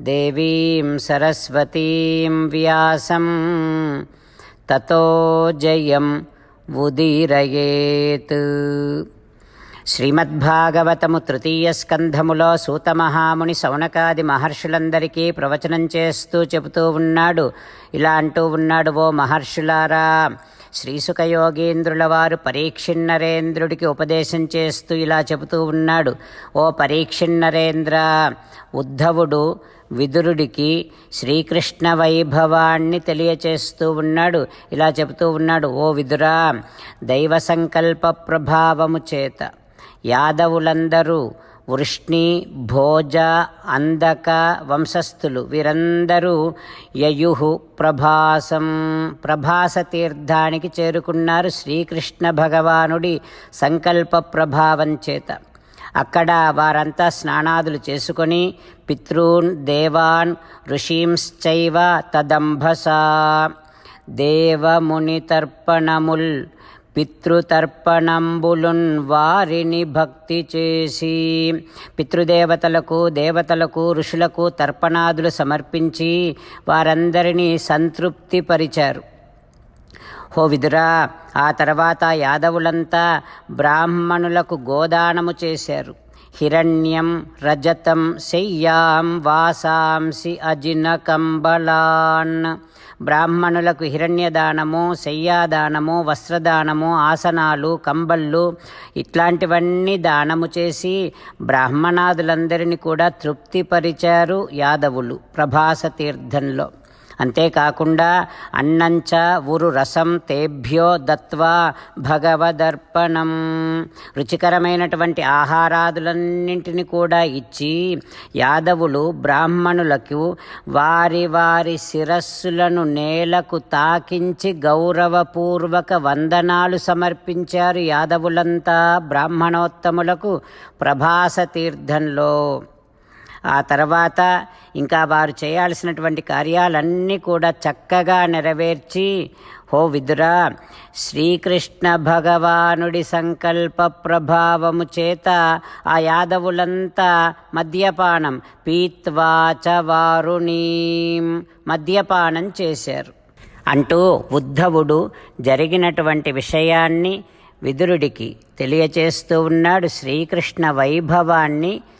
దేవీం సరస్వతీం వ్యాసం తతో జయం ఉదీరయేత్ శ్రీమద్భాగవతము తృతీయ స్కంధములో సూతమహాముని సౌనకాది మహర్షులందరికీ ప్రవచనం చేస్తూ చెబుతూ ఉన్నాడు. ఇలా అంటూ ఉన్నాడు ఓ మహర్షులారా. శ్రీసుఖయోగీంద్రుల వారు పరీక్షిన్నరేంద్రుడికి ఉపదేశం చేస్తూ ఇలా చెబుతూ ఉన్నాడు. ఓ పరీక్షిన్నరేంద్ర ఉద్ధవుడు విదురుడికి శ్రీకృష్ణ వైభవాన్ని తెలియచేస్తూ ఉన్నాడు. ఇలా చెబుతూ ఉన్నాడు ఓ విదురా దైవ సంకల్ప ప్రభావము చేత యాదవులందరూ వృష్ణి భోజ అందక వంశస్థులు వీరందరూ యయు ప్రభాసం ప్రభాస తీర్థానికి చేరుకున్నారు శ్రీకృష్ణ భగవానుడి సంకల్ప ప్రభావం చేత. అక్కడ వారంతా స్నానాదులు చేసుకొని పితృన్ దేవాన్ ఋషీంశ్చైవ తదంభసా. దేవమునితర్పణముల్ పితృతర్పణంబులున్ వారిని భక్తి చేసి పితృదేవతలకు దేవతలకు ఋషులకు తర్పణాదులు సమర్పించి వారందరినీ సంతృప్తిపరిచారు. హో విదురా ఆ తర్వాత యాదవులంతా బ్రాహ్మణులకు గోదానము చేశారు. హిరణ్యం రజతం శయ్యాం వాసాంసి అజిన కంబలాన్ బ్రాహ్మణులకు హిరణ్యదానము శయ్యాదానము వస్త్రదానము ఆసనాలు కంబళ్ళు ఇట్లాంటివన్నీ దానము చేసి బ్రాహ్మణాదులందరినీ కూడా తృప్తిపరిచారు యాదవులు ప్రభాస తీర్థంలో. అంతేకాకుండా అన్నంచ ఉరు రసం తేభ్యో దత్వా భగవదర్పణం. రుచికరమైనటువంటి ఆహారాదులన్నింటిని కూడా ఇచ్చి యాదవులు బ్రాహ్మణులకు వారి వారి శిరస్సులను నేలకు తాకించి గౌరవపూర్వక వందనాలు సమర్పించారు యాదవులంతా బ్రాహ్మణోత్తములకు ప్రభాస తీర్థంలో. ఆ తర్వాత ఇంకా వారు చేయాల్సినటువంటి కార్యాలన్నీ కూడా చక్కగా నెరవేర్చి హో విదురా శ్రీకృష్ణ భగవానుడి సంకల్ప ప్రభావము చేత ఆ యాదవులంతా మద్యపానం పీత్వాచ వారుణీ మద్యపానం చేశారు. అంటూ ఉద్ధవుడు జరిగినటువంటి విషయాన్ని విదురుడికి తెలియచేస్తూ ఉన్నాడు. శ్రీకృష్ణ వైభవాన్ని